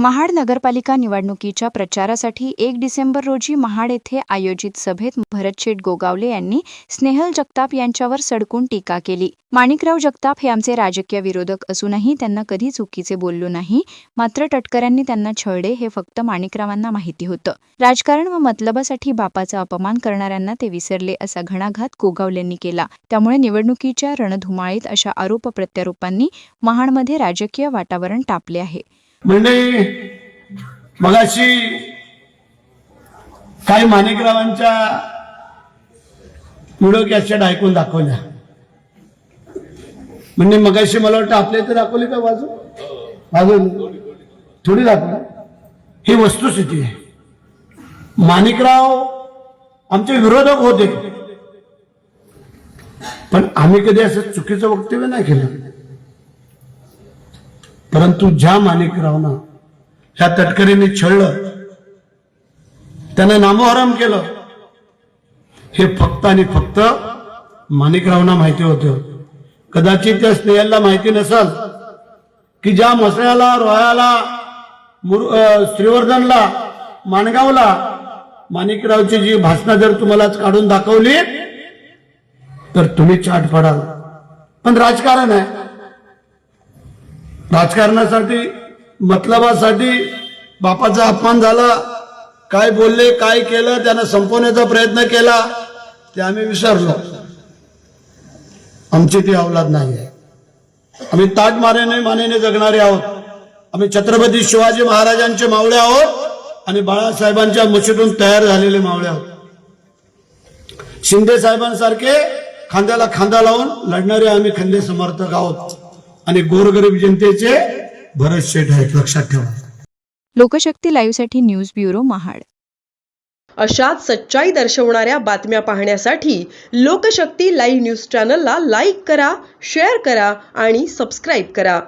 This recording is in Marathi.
महाड नगरपालिका निवडणुकीच्या प्रचारासाठी एक डिसेंबर रोजी महाड येथे आयोजित सभेत भरतशेठ गोगावले यांनी स्नेहल जगताप यांच्यावर सडकून टीका केली. माणिकराव जगताप हे आमचे राजकीय विरोधक असूनही त्यांना कधी चुकीचे बोललो नाही. मात्र टटकऱ्यांनी त्यांना छळले हे फक्त माणिकरावांना माहिती होतं. राजकारण व मतलबासाठी बापाचा अपमान करणाऱ्यांना ते विसरले असा घणाघात गोगावलेंनी केला. त्यामुळे निवडणुकीच्या रणधुमाळीत अशा आरोप प्रत्यारोपांनी महाडमध्ये राजकीय वातावरण टापले आहे. म्हणजे मगाशी काही माणिकरावांच्या व्हिडिओ कॅसेट ऐकून दाखवल्या. म्हणजे मगाशी मला वाटतं आपल्या इथे दाखवली का बाजू? बाजू थोडी दाखवला ही वस्तुस्थिती आहे. माणिकराव आमचे विरोधक होते. पण आम्ही कधी असं चुकीचं वक्तव्य नाही केलं. परंतु ज्या माणिकरावनं ह्या तटकरीने छळलं त्यानं नामोहरम केलं. हे फक्त आणि फक्त माणिकरावना माहिती होतं. कदाचित त्या स्नेहाला माहिती नसल की ज्या मसळ्याला रोयाला श्रीवर्धनला माणगावला माणिकरावची जी भाषणं जर तुम्हाला काढून दाखवली तर तुम्ही चाट पडाल. पण राजकारण आहे. राजकारणासाठी मतलबासाठी बापाचा अपमान झाला. काय बोलले काय केलं त्यानं संपवण्याचा प्रयत्न केला ते आम्ही विसरलो. आमची ती अवलाद नाही आहे. आम्ही ताट मानेने मानेने जगणारे आहोत. आम्ही छत्रपती शिवाजी महाराजांचे मावळे आहोत आणि बाळासाहेबांच्या मुशीतून तयार झालेले मावळे आहोत. शिंदे साहेबांसारखे खांद्याला खांदा लावून लढणारे आम्ही खंदे समर्थक आहोत. आणि गोरगरीब जनतेचे भरत शेठ आहेत. लक्षात ठेवा. लोकशक्ती लाईव्हसाठी न्यूज ब्युरो महाड. अशाच सच्चाई दर्शवणाऱ्या बातम्या पाहण्यासाठी लोकशक्ती लाईव्ह न्यूज चॅनलला लाईक करा शेअर करा आणि सबस्क्राईब करा.